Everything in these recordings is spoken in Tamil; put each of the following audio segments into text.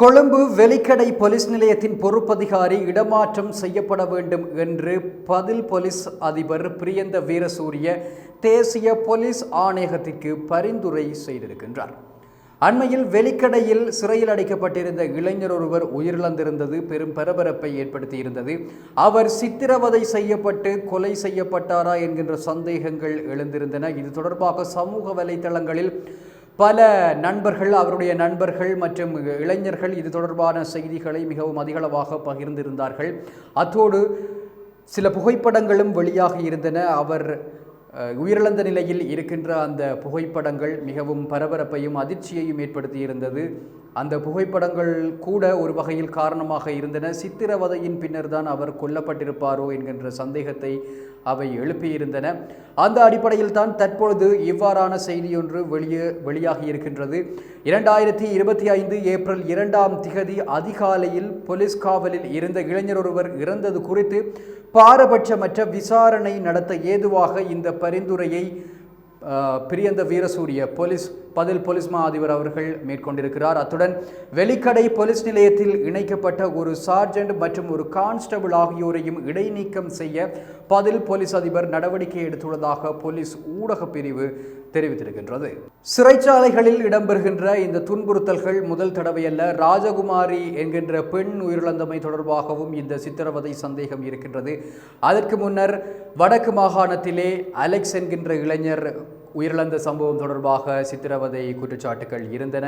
கொழும்பு வெலிக்கடை போலீஸ் நிலையத்தின் பொறுப்பதிகாரி இடமாற்றம் செய்யப்பட வேண்டும் என்று பதில் போலீஸ் அதிபர் பிரியந்த வீரசூரிய தேசிய போலீஸ் ஆணையகத்திற்கு பரிந்துரை செய்திருக்கின்றார். அண்மையில் வெலிக்கடையில் சிறையில் அடைக்கப்பட்டிருந்த இளைஞர் ஒருவர் உயிரிழந்திருந்தது பெரும் பரபரப்பை ஏற்படுத்தியிருந்தது. அவர் சித்திரவதை செய்யப்பட்டு கொலை செய்யப்பட்டாரா என்கின்ற சந்தேகங்கள் எழுந்திருந்தன. இது தொடர்பாக சமூக வலைதளங்களில் பல நண்பர்கள் அவருடைய நண்பர்கள் மற்றும் இளைஞர்கள் இது தொடர்பான செய்திகளை மிகவும் அதிகளவாக பகிர்ந்திருந்தார்கள். அத்தோடு சில புகைப்படங்களும் வெளியாக இருந்தன. அவர் உயிரிழந்த நிலையில் இருக்கின்ற அந்த புகைப்படங்கள் மிகவும் பரபரப்பையும் அதிர்ச்சியையும் ஏற்படுத்தியிருந்தது. அந்த புகைப்படங்கள் கூட ஒரு வகையில் காரணமாக இருந்தன. சித்திரவதையின் பின்னர் தான் அவர் கொல்லப்பட்டிருப்பாரோ என்கின்ற சந்தேகத்தை அவை எழுப்பியிருந்தன. அந்த அடிப்படையில் தான் தற்பொழுது இவ்வாறான செய்தியொன்று வெளியே வெளியாகி இருக்கின்றது. இரண்டாயிரத்தி இருபத்தி ஐந்து ஏப்ரல் இரண்டாம் திகதி அதிகாலையில் போலீஸ் காவலில் இருந்த இளைஞர் ஒருவர் இறந்தது குறித்து பாரபட்சமற்ற விசாரணை நடத்த ஏதுவாக இந்த பரிந்துரையை பிரியந்த வீரசூரிய போலீஸ் பதில் போலீஸ் மா அதிபர் அவர்கள் மேற்கொண்டிருக்கிறார். அத்துடன் வெளிக்கடை போலீஸ் நிலையத்தில் இணைக்கப்பட்ட ஒரு சார்ஜென்ட் மற்றும் ஒரு கான்ஸ்டபிள் ஆகியோரையும் இடைநீக்கம் செய்ய பதில் போலீஸ் அதிபர் நடவடிக்கை எடுத்துள்ளதாக போலீஸ் ஊடக பிரிவு தெரிவித்திருக்கின்றது. சிறைச்சாலைகளில் இடம்பெறுகின்ற இந்த துன்புறுத்தல்கள் முதல் தடவையல்ல ராஜகுமாரி என்கின்ற பெண் உயிரிழந்தமை தொடர்பாகவும் இந்த சித்திரவதை சந்தேகம் இருக்கின்றது. அதற்கு முன்னர் வடக்கு மாகாணத்திலே அலெக்ஸ் என்கின்ற இளைஞர் உயிரிழந்த சம்பவம் தொடர்பாக சித்திரவதை குற்றச்சாட்டுகள் இருந்தன.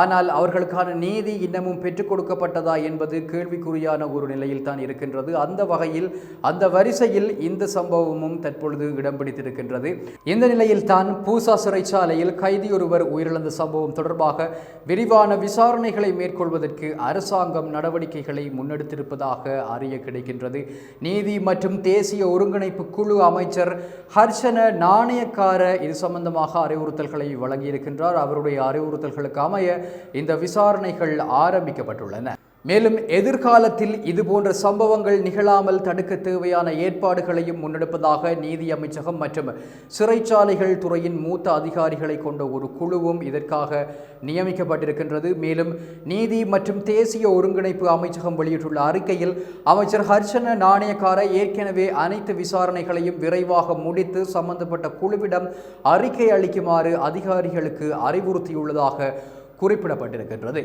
ஆனால் அவர்களுக்கான நீதி இன்னமும் பெற்றுக் கொடுக்கப்பட்டதா என்பது கேள்விக்குறியான ஒரு நிலையில் தான் இருக்கின்றது. அந்த வகையில் அந்த வரிசையில் இந்த சம்பவமும் தற்பொழுது இடம் பிடித்திருக்கின்றது. இந்த நிலையில் தான் பூசா சிறைச்சாலையில் கைதி ஒருவர் உயிரிழந்த சம்பவம் தொடர்பாக விரிவான விசாரணைகளை மேற்கொள்வதற்கு அரசாங்கம் நடவடிக்கைகளை முன்னெடுத்திருப்பதாக அறிய கிடைக்கின்றது. நீதி மற்றும் தேசிய ஒருங்கிணைப்பு குழு அமைச்சர் ஹர்ஷன நாணயக்கார இது சம்பந்தமாக அறிவுறுத்தல்களை வழங்கியிருக்கின்றார். அவருடைய அறிவுறுத்தல்களுக்கு அமைய இந்த விசாரணைகள் ஆரம்பிக்கப்பட்டுள்ளன. மேலும் எதிர்காலத்தில் இதுபோன்ற சம்பவங்கள் நிகழாமல் தடுக்க தேவையான ஏற்பாடுகளையும் முன்னெடுப்பதாக நீதி அமைச்சகம் மற்றும் சிறைச்சாலைகள் துறையின் மூத்த அதிகாரிகளை கொண்ட ஒரு குழுவும் இதற்காக நியமிக்கப்பட்டிருக்கின்றது. மேலும் நீதி மற்றும் தேசிய ஒருங்கிணைப்பு அமைச்சகம் வெளியிட்டுள்ள அறிக்கையில் அமைச்சர் ஹர்ஷன நாணயக்கார ஏற்கனவே அனைத்து விசாரணைகளையும் விரைவாக முடித்து சம்பந்தப்பட்ட குழுவிடம் அறிக்கை அளிக்குமாறு அதிகாரிகளுக்கு அறிவுறுத்தியுள்ளதாக குறிப்பிடப்பட்டிருக்கின்றது.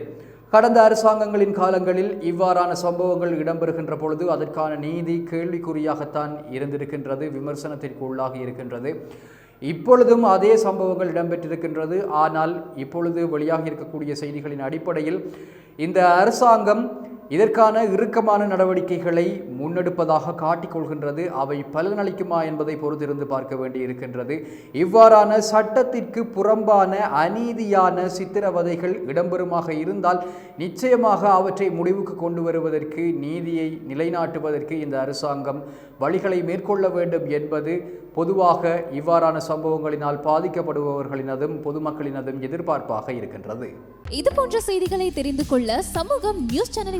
கடந்த அரசாங்கங்களின் காலங்களில் இவ்வாறான சம்பவங்கள் இடம்பெறுகின்ற பொழுது அதற்கான நீதி கேள்விக்குறியாகத்தான் இருந்திருக்கின்றது விமர்சனத்திற்கு உள்ளாகி இருக்கின்றது. இப்பொழுதும் அதே சம்பவங்கள் இடம்பெற்றிருக்கின்றது. ஆனால் இப்பொழுது வெளியாகி இருக்கக்கூடிய செய்திகளின் அடிப்படையில் இந்த அரசாங்கம் இதற்கான இறுக்கமான நடவடிக்கைகளை முன்னெடுப்பதாக காட்டிக்கொள்கின்றது. அவை பலனளிக்குமா என்பதை பொறுத்திருந்து பார்க்க வேண்டி இருக்கின்றது இவ்வாறான சட்டத்திற்கு புறம்பான அநீதியான சித்திரவதைகள் இடம்பெறுமாக இருந்தால் நிச்சயமாக அவற்றை முடிவுக்கு கொண்டு வருவதற்கு நீதியை நிலைநாட்டுவதற்கு இந்த அரசாங்கம் வழிகளை மேற்கொள்ள வேண்டும் என்பது பொதுவாக இவ்வாறான சம்பவங்களினால் பாதிக்கப்படுபவர்களினதும் பொதுமக்களினதும் எதிர்பார்ப்பாக இருக்கின்றது. இது போன்ற செய்திகளை தெரிந்து கொள்ள சமூகம் நியூஸ் சேனலை